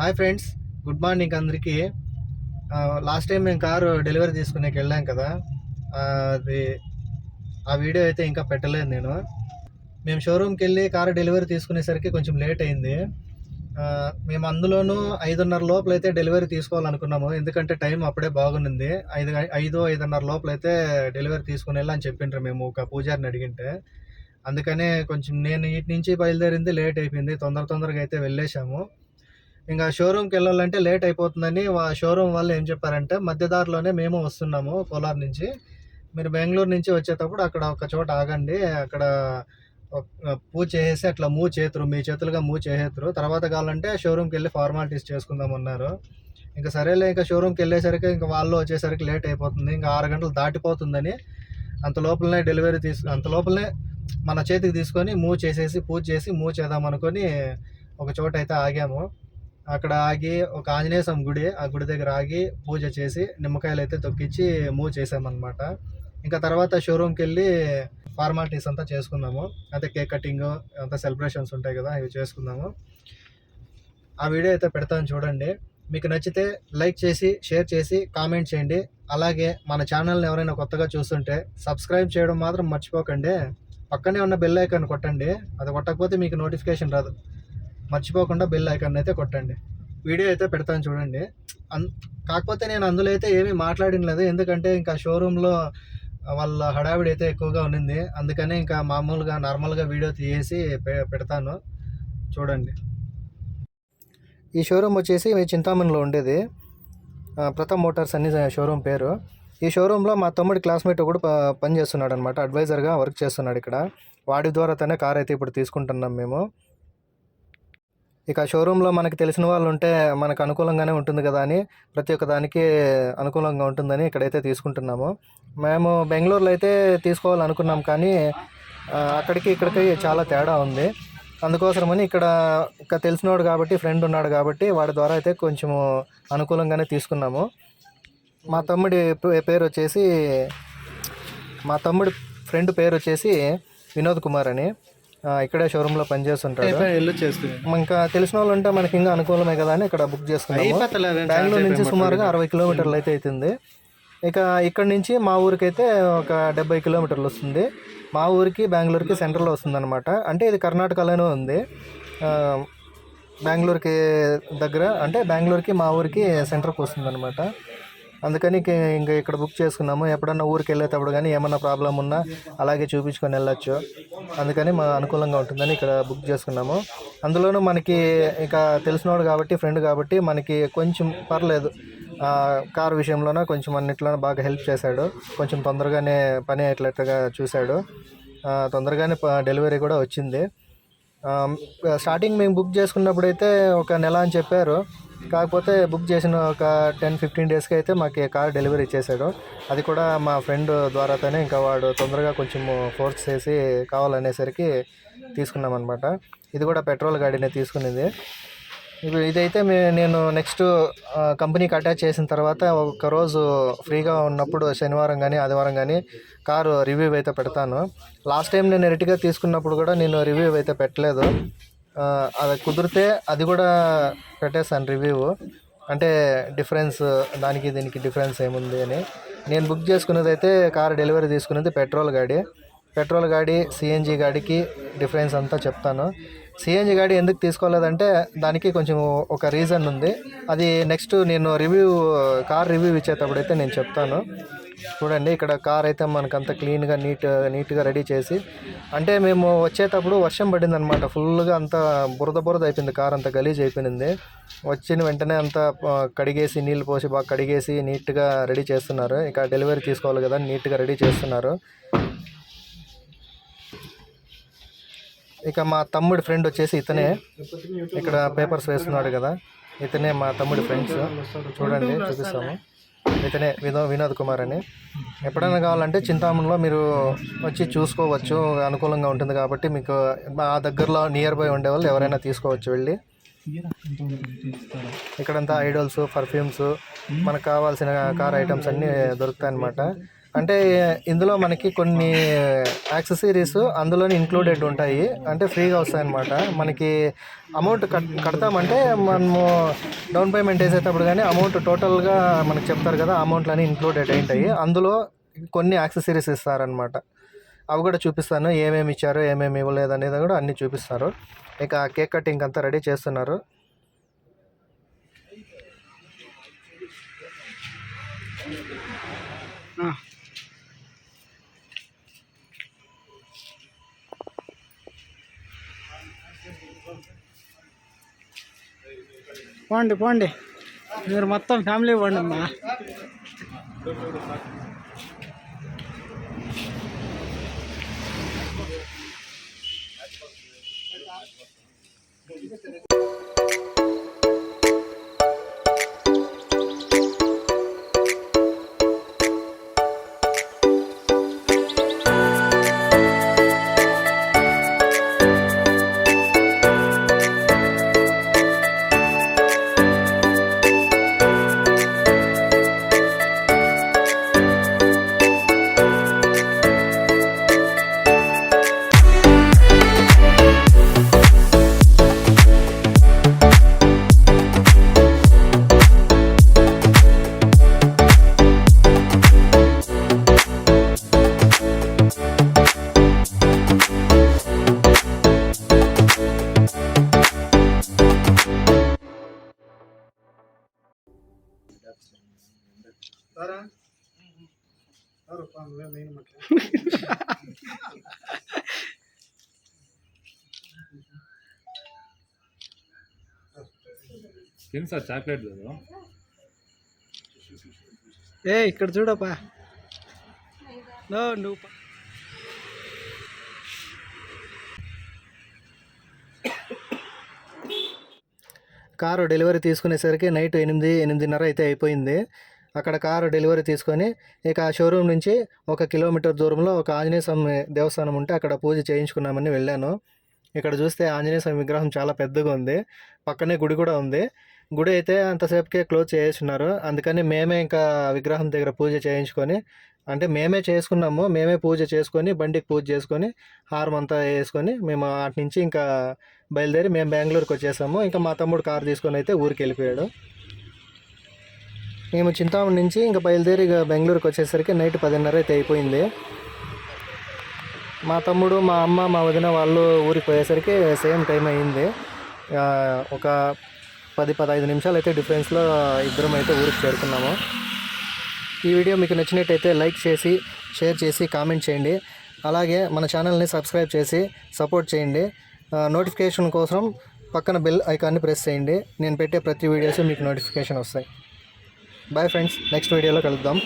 Hi friends good morning అందరికీ. Last time మేము car delivery తీసుకునేకి వెళ్ళాం కదా అది ఆ వీడియో అయితే ఇంకా పెట్టలేదు నేను. మేము షోరూమ్కి వెళ్ళి కారు డెలివరీ తీసుకునేసరికి కొంచెం లేట్ అయింది. మేము అందులోనూ ఐదున్నర లోపల అయితే డెలివరీ తీసుకోవాలనుకున్నాము. ఎందుకంటే టైం అప్పుడే బాగుంది ఐదు ఐదు ఐదున్నర లోపల అయితే డెలివరీ తీసుకుని వెళ్ళని చెప్పిండ్రు మేము ఒక పూజారిని అడిగింటే. అందుకనే కొంచెం నేను ఇటు నుంచి బయలుదేరింది లేట్ అయిపోయింది. తొందర తొందరగా అయితే వెళ్ళేశాము. ఇంకా షోరూమ్కి వెళ్ళాలంటే లేట్ అయిపోతుందని వా- షోరూమ్ వాళ్ళు ఏం చెప్పారంటే మధ్యదారిలోనే మేము వస్తున్నాము కోలార్ నుంచి. మీరు బెంగళూరు నుంచి వచ్చేటప్పుడు అక్కడ ఒక చోట ఆగండి అక్కడ పూ పూజ చేసేసి అట్లా మూవ్ చేతురు మీ చేతులుగా మూవ్ చేసేతురు తర్వాత కావాలంటే షోరూమ్కి వెళ్ళి ఫార్మాలిటీస్ చేసుకుందాం అన్నారు. ఇంకా సరేలే ఇంకా షోరూమ్కి వెళ్ళేసరికి ఇంకా వాళ్ళు వచ్చేసరికి లేట్ అయిపోతుంది. ఇంకా ఆరు గంటలు దాటిపోతుందని అంత లోపలనే డెలివరీ తీసు అంత లోపలనే మన చేతికి తీసుకొని మూవ్ చేసేసి పూజ చేసి మూవ్ చేద్దాం అనుకొని ఒక చోట అయితే ఆగాము. అక్కడ ఆగి ఒక ఆంజనేయ స్వామి గుడి ఆ గుడి దగ్గర ఆగి పూజ చేసి నిమ్మకాయలు అయితే తొక్కించి మూవ్ చేసామన్నమాట ఇంకా తర్వాత షోరూమ్కి వెళ్ళి ఫార్మాలిటీస్ అంతా చేసుకున్నాము. అయితే కేక్ కటింగ్ అంతా సెలబ్రేషన్స్ ఉంటాయి కదా ఇవి చేసుకున్నాము. ఆ వీడియో అయితే పెడతాను చూడండి. మీకు నచ్చితే లైక్ చేసి షేర్ చేసి కామెంట్ చేయండి. అలాగే మన ఛానల్ని ఎవరైనా కొత్తగా చూస్తుంటే సబ్స్క్రైబ్ చేయడం మాత్రం మర్చిపోకండి. పక్కనే ఉన్న బెల్ ఐకాన్ కొట్టండి. అది కొట్టకపోతే మీకు నోటిఫికేషన్ రాదు. మర్చిపోకుండా బెల్ ఐకాన్ అయితే కొట్టండి. వీడియో అయితే పెడతాను చూడండి. అన్ కాకపోతే నేను అందులో అయితే ఏమీ మాట్లాడినలేదు ఎందుకంటే ఇంకా షోరూంలో వాళ్ళ హడావిడి అయితే ఎక్కువగా ఉన్నింది అందుకనే ఇంకా మామూలుగా నార్మల్గా వీడియో తీసి పె- పెడతాను. చూడండి. ఈ షోరూమ్ వచ్చేసి చింతామణిలో ఉండేది. ఆ, ప్రతాప్ మోటార్స్ అని షోరూమ్ పేరు. ఈ షోరూంలో మా తమ్ముడి క్లాస్మేట్ కూడా పనిచేస్తున్నాడు పని అనమాట అడ్వైజర్గా వర్క్ చేస్తున్నాడు ఇక్కడ. వాడి ద్వారా తనే కార్ అయితే ఇప్పుడు తీసుకుంటున్నాం మేము. ఇక షోరూంలో మనకు తెలిసిన వాళ్ళు ఉంటే మనకు అనుకూలంగానే ఉంటుంది కదా అని ప్రతి ఒక్క దానికి అనుకూలంగా ఉంటుందని ఇక్కడైతే తీసుకుంటున్నాము. మేము బెంగళూరులో అయితే తీసుకోవాలనుకున్నాం కానీ అక్కడికి ఇక్కడికి చాలా తేడా ఉంది. అందుకోసమని ఇక్కడ ఇక తెలిసినవాడు కాబట్టి ఫ్రెండ్ ఉన్నాడు కాబట్టి వాడి ద్వారా అయితే కొంచెము అనుకూలంగానే తీసుకున్నాము. మా తమ్ముడి పేరు వచ్చేసి మా తమ్ముడి ఫ్రెండ్ పేరు వచ్చేసి వినోద్ కుమార్ అని. ఇక్కడే షోరూంలో పనిచేస్తుంటాడు. ఇంకా తెలిసిన వాళ్ళు ఉంటే మనకి ఇంకా అనుకూలమే కదా అని ఇక్కడ బుక్ చేసుకున్నాము. బెంగళూరు నుంచి సుమారుగా అరవై కిలోమీటర్లు అయితే అవుతుంది. ఇక ఇక్కడ నుంచి మా ఊరికి అయితే ఒక డెబ్బై కిలోమీటర్లు వస్తుంది. మా ఊరికి బెంగళూరుకి సెంటర్లో వస్తుంది అనమాట అంటే ఇది కర్ణాటకలోనే ఉంది. బెంగళూరుకి దగ్గర అంటే బెంగళూరుకి మా ఊరికి సెంటర్కి వస్తుంది అనమాట అందుకని ఇంకా ఇక్కడ బుక్ చేసుకున్నాము. ఎప్పుడన్నా ఊరికి వెళ్ళేటప్పుడు కానీ ఏమన్నా ప్రాబ్లం ఉన్నా అలాగే చూపించుకొని వెళ్ళొచ్చు. అందుకని మా అనుకూలంగా ఉంటుందని ఇక్కడ బుక్ చేసుకున్నాము. అందులోనూ మనకి ఇక తెలిసినవాడు కాబట్టి ఫ్రెండ్ కాబట్టి మనకి కొంచెం పర్లేదు. కారు కార్ విషయంలోనే కొంచెం అన్నిట్లోనే బాగా హెల్ప్ చేశాడు. కొంచెం తొందరగానే పని అయ్యేటట్టుగా చూశాడు. తొందరగానే ప- డెలివరీ కూడా వచ్చింది. స్టార్టింగ్ మేము బుక్ చేసుకున్నప్పుడు అయితే ఒక నెల అని చెప్పారు. కాకపోతే బుక్ చేసిన ఒక టెన్ ఫిఫ్టీన్ డేస్కి అయితే మాకు కార్ డెలివరీ ఇచ్చేసాడు అది కూడా మా ఫ్రెండ్ ద్వారాతోనే ఇంకా వాడు తొందరగా కొంచెం ఫోర్స్ చేసి కావాలనేసరికి తీసుకున్నాం అనమాట ఇది కూడా పెట్రోల్ గాడినే తీసుకునేది. ఇదైతే మే నేను నెక్స్ట్ కంపెనీకి అటాచ్ చేసిన తర్వాత ఒక రోజు ఫ్రీగా ఉన్నప్పుడు శనివారం కానీ ఆదివారం కానీ కారు రివ్యూ అయితే పెడతాను. లాస్ట్ టైం నేను ఎరిటిగా తీసుకున్నప్పుడు కూడా నేను రివ్యూ అయితే పెట్టలేదు. అది కుదిరితే అది కూడా పెట్టేస్తాను రివ్యూ. అంటే డిఫరెన్స్ దానికి దీనికి డిఫరెన్స్ ఏముంది అని. నేను బుక్ చేసుకున్నది అయితే కార్ డెలివరీ తీసుకున్నది పెట్రోల్ గాడి. పెట్రోల్ గాడి సిఎన్జి గాడికి డిఫరెన్స్ అంతా చెప్తాను. సిఎన్జి గాడి ఎందుకు తీసుకోలేదంటే దానికి కొంచెం ఒక రీజన్ ఉంది. అది నెక్స్ట్ నేను రివ్యూ కార్ రివ్యూ ఇచ్చేటప్పుడు అయితే నేను చెప్తాను. చూడండి ఇక్కడ కార్ అయితే మనకంత క్లీన్గా నీట్ నీట్గా రెడీ చేసి అంటే మేము వచ్చేటప్పుడు వర్షం పడింది అనమాట ఫుల్గా అంతా బురద బురద అయిపోయింది కార్ అంతా గలీజ్ అయిపోయింది. వచ్చిన వెంటనే అంతా కడిగేసి నీళ్ళు పోసి బాగా కడిగేసి నీట్గా రెడీ చేస్తున్నారు. ఇక డెలివరీ తీసుకోవాలి కదా నీట్గా రెడీ చేస్తున్నారు. ఇక మా తమ్ముడి ఫ్రెండ్ వచ్చేసి ఇతనే. ఇక్కడ పేపర్స్ వేస్తున్నాడు కదా. ఇతనే మా తమ్ముడి ఫ్రెండ్స్ చూడండి చూపిస్తాము. ఇతనే వినో వినోద్ కుమార్ అని ఎప్పుడైనా కావాలంటే చింతామణిలో మీరు వచ్చి చూసుకోవచ్చు అనుకూలంగా ఉంటుంది కాబట్టి మీకు మా దగ్గరలో నియర్ బై ఉండే వాళ్ళు ఎవరైనా తీసుకోవచ్చు వెళ్ళి. ఇక్కడంతా ఐడల్స్ పర్ఫ్యూమ్స్ మనకు కావాల్సిన కార్ ఐటమ్స్ అన్నీ దొరుకుతాయి అన్నమాట అంటే ఇందులో మనకి కొన్ని యాక్సెసరీస్ అందులోనే ఇంక్లూడెడ్ ఉంటాయి. అంటే ఫ్రీగా వస్తాయన్నమాట. మనకి అమౌంట్ కట్ కడతామంటే మనము డౌన్ పేమెంట్ వేసేటప్పుడు కానీ అమౌంట్ టోటల్గా మనకు చెప్తారు కదా అమౌంట్లన్నీ ఇంక్లూడెడ్ ఉంటాయి అందులో కొన్ని యాక్సెసరీస్ ఇస్తారనమాట అవి కూడా చూపిస్తాను. ఏమేమి ఇచ్చారు ఏమేమి ఇవ్వలేదు అనేది కూడా అన్నీ చూపిస్తారు. ఇక కేక్ కటింగ్ అంతా రెడీ చేస్తున్నారు. పోండి పోండి. మీరు మొత్తం ఫ్యామిలీ పోండి అమ్మా. ఏం సార్ చాక్లెట్ లేదు? ఏ ఇక్కడ చూడప్పా. నో నువ్వు పా. కారు డెలివరీ తీసుకునేసరికి నైట్ ఎనిమిది ఎనిమిదిన్నర అయితే అయిపోయింది. అక్కడ కారు డెలివరీ తీసుకొని ఇక ఆ షోరూమ్ నుంచి ఒక కిలోమీటర్ దూరంలో ఒక ఆంజనేయ స్వామి దేవస్థానం ఉంటే అక్కడ పూజ చేయించుకున్నామని వెళ్ళాను. ఇక్కడ చూస్తే ఆంజనేయ స్వామి విగ్రహం చాలా పెద్దగా ఉంది. పక్కనే గుడి కూడా ఉంది. గుడి అయితే అంతసేపుకే క్లోజ్ చేస్తున్నారు అందుకని మేమే ఇంకా విగ్రహం దగ్గర పూజ చేయించుకొని అంటే మేమే చేసుకున్నాము. మేమే పూజ చేసుకొని బండికి పూజ చేసుకొని హారం అంతా వేసుకొని మేము అటు నుంచి ఇంకా బయలుదేరి మేము బెంగళూరుకి వచ్చేసాము. ఇంకా మా తమ్ముడు కారు తీసుకొని అయితే ఊరికి వెళ్ళిపోయాడు. మేము చింతామణి నుంచి ఇంకా బయలుదేరి ఇక బెంగళూరుకి వచ్చేసరికి నైట్ పదిన్నర అయితే అయిపోయింది. మా తమ్ముడు మా అమ్మ మా వదిన వాళ్ళు ఊరికి పోయేసరికి సేమ్ టైం అయింది. ఒక పది పదహైదు నిమిషాలు అయితే డిఫరెన్స్లో ఇద్దరం అయితే ఊరికి చేరుకున్నాము. ఈ వీడియో మీకు నచ్చినట్టయితే లైక్ చేసి షేర్ చేసి కామెంట్ చేయండి. అలాగే మన ఛానల్ని సబ్స్క్రైబ్ చేసి సపోర్ట్ చేయండి. నోటిఫికేషన్ కోసం పక్కన బెల్ ఐకాన్ని ప్రెస్ చేయండి. నేను పెట్టే ప్రతి వీడియోస్ మీకు నోటిఫికేషన్ వస్తాయి. బాయ్ ఫ్రెండ్స్ నెక్స్ట్ వీడియోలో కలుద్దాం.